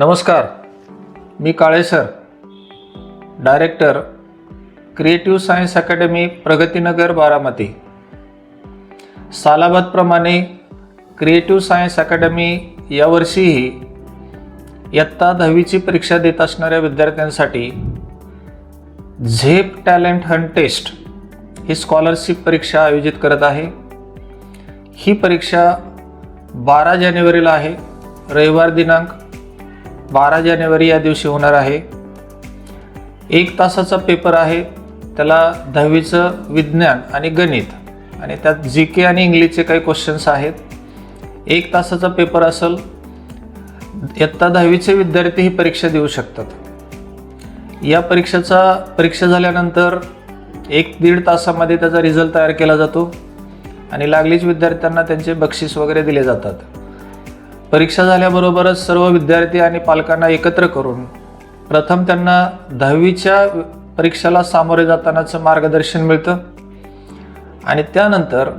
नमस्कार. मी Kale sir. Director creative science academy Pragatinagar Baramati. सालाबादप्रमाणे creative science academy यावर्षीही इयत्ता दहावीची परीक्षा देत असणाऱ्या विद्यार्थ्यांसाठी झेप टॅलेंट हंट टेस्ट ही स्कॉलरशिप परीक्षा आयोजित करत आहे. ही परीक्षा बारा जानेवारीला आहे रविवार दिनांक बारा जानेवारी या दिवशी होणार आहे. एक तासाचा पेपर आहे त्याला दहावीचं विज्ञान आणि गणित आणि त्यात जी के आणि इंग्लिशचे काही क्वेश्चन्स आहेत. एक तासाचा पेपर असेल इयत्ता दहावीचे विद्यार्थी ही परीक्षा देऊ शकतात. या परीक्षेचा परीक्षा झाल्यानंतर एक दीड तासामध्ये त्याचा रिझल्ट तयार केला जातो आणि लागलीच विद्यार्थ्यांना त्यांचे बक्षीस वगैरे दिले जातात. परीक्षा झाल्याबरोबरच सर्व विद्यार्थी आणि पालकांना एकत्र करून प्रथम त्यांना दहावीच्या परीक्षेला सामोरे जातानाचं मार्गदर्शन मिळतं. आणि त्यानंतर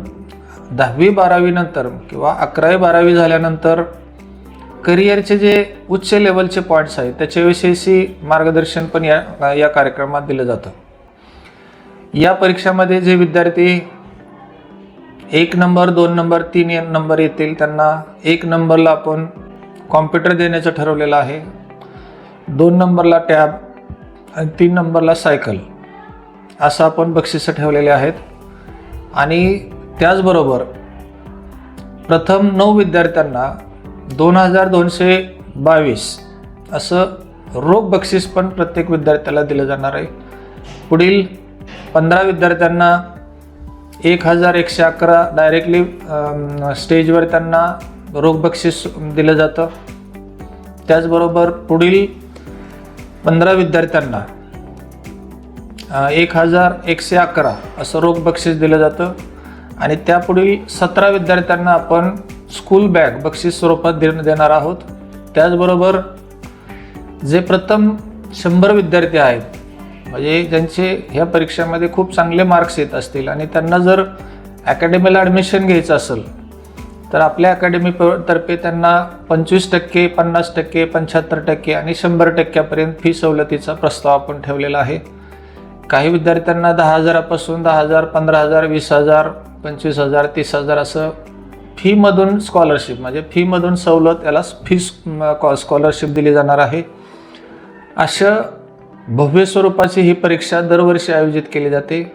दहावी बारावीनंतर किंवा अकरावी बारावी झाल्यानंतर करिअरचे जे उच्च लेवलचे पॉईंट्स आहेत त्याच्याविषयीशी मार्गदर्शन पण या या कार्यक्रमात दिलं जातं. या परीक्षामध्ये जे विद्यार्थी एक नंबर दोन नंबर तीन नंबर येतील त्यांना एक नंबरला आपण कॉम्प्युटर देण्याचं ठरवलेलं आहे. दोन नंबरला टॅब आणि तीन नंबरला सायकल असं आपण बक्षिसं ठेवलेले आहेत. आणि त्याचबरोबर प्रथम नऊ विद्यार्थ्यांना दोन हजार दोनशे बावीस असं रोख बक्षीस पण प्रत्येक विद्यार्थ्याला दिलं जाणार आहे. पुढील पंधरा विद्यार्थ्यांना एक हजार एकशे अकरा डायरेक्टली स्टेजवर त्यांना रोख बक्षीस दिलं जातं. त्याचबरोबर पुढील पंधरा विद्यार्थ्यांना एक हजार एकशे अकरा असं रोख बक्षीस दिलं जातं. आणि त्यापुढील सतरा विद्यार्थ्यांना आपण स्कूल बॅग बक्षीस स्वरूपात देण देणार आहोत. त्याचबरोबर जे प्रथम शंभर विद्यार्थी आहेत म्हणजे ज्यांचे ह्या परीक्षेमध्ये खूप चांगले मार्क्स येत असतील आणि त्यांना जर अकॅडमीला ॲडमिशन घ्यायचं असेल तर आपल्या अकॅडमी तर्फे त्यांना पंचवीस टक्के पन्नास टक्के पंच्याहत्तर टक्के आणि शंभर टक्क्यापर्यंत फी सवलतीचा प्रस्ताव आपण ठेवलेला आहे. काही विद्यार्थ्यांना दहा हजारापासून दहा हजार पंधरा हजार वीस हजार पंचवीस हजार तीस हजार असं फीमधून स्कॉलरशिप म्हणजे फीमधून सवलत याला फी स्कॉलरशिप दिली जाणार आहे. अशा भव्य स्वरूपाची ही परीक्षा दरवर्षी आयोजित केली जाते.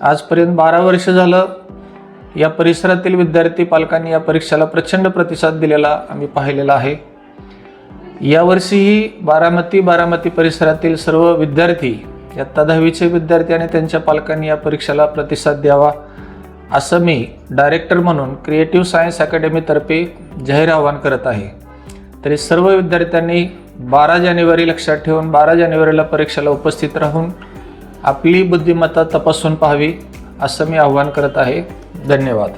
आजपर्यंत बारा वर्ष झालं. या परिसरातील विद्यार्थी पालकांनी या परीक्षेला प्रचंड प्रतिसाद दिलेला आम्ही पाहिलेला आहे. यावर्षीही बारामती बारामती परिसरातील सर्व विद्यार्थी इयत्ता दहावीचे विद्यार्थी आणि त्यांच्या पालकांनी या परीक्षेला प्रतिसाद द्यावा असं मी डायरेक्टर म्हणून क्रिएटिव्ह सायन्स अकॅडमीतर्फे जाहीर आवाहन करत आहे. तरी सर्व विद्यार्थ्यांनी बारा जानेवारी लक्षात ठेवून बारा जानेवारीला परीक्षेला उपस्थित राहून आपली बुद्धिमत्ता तपासून पाहावी असं मी आव्हान करत आहे. धन्यवाद.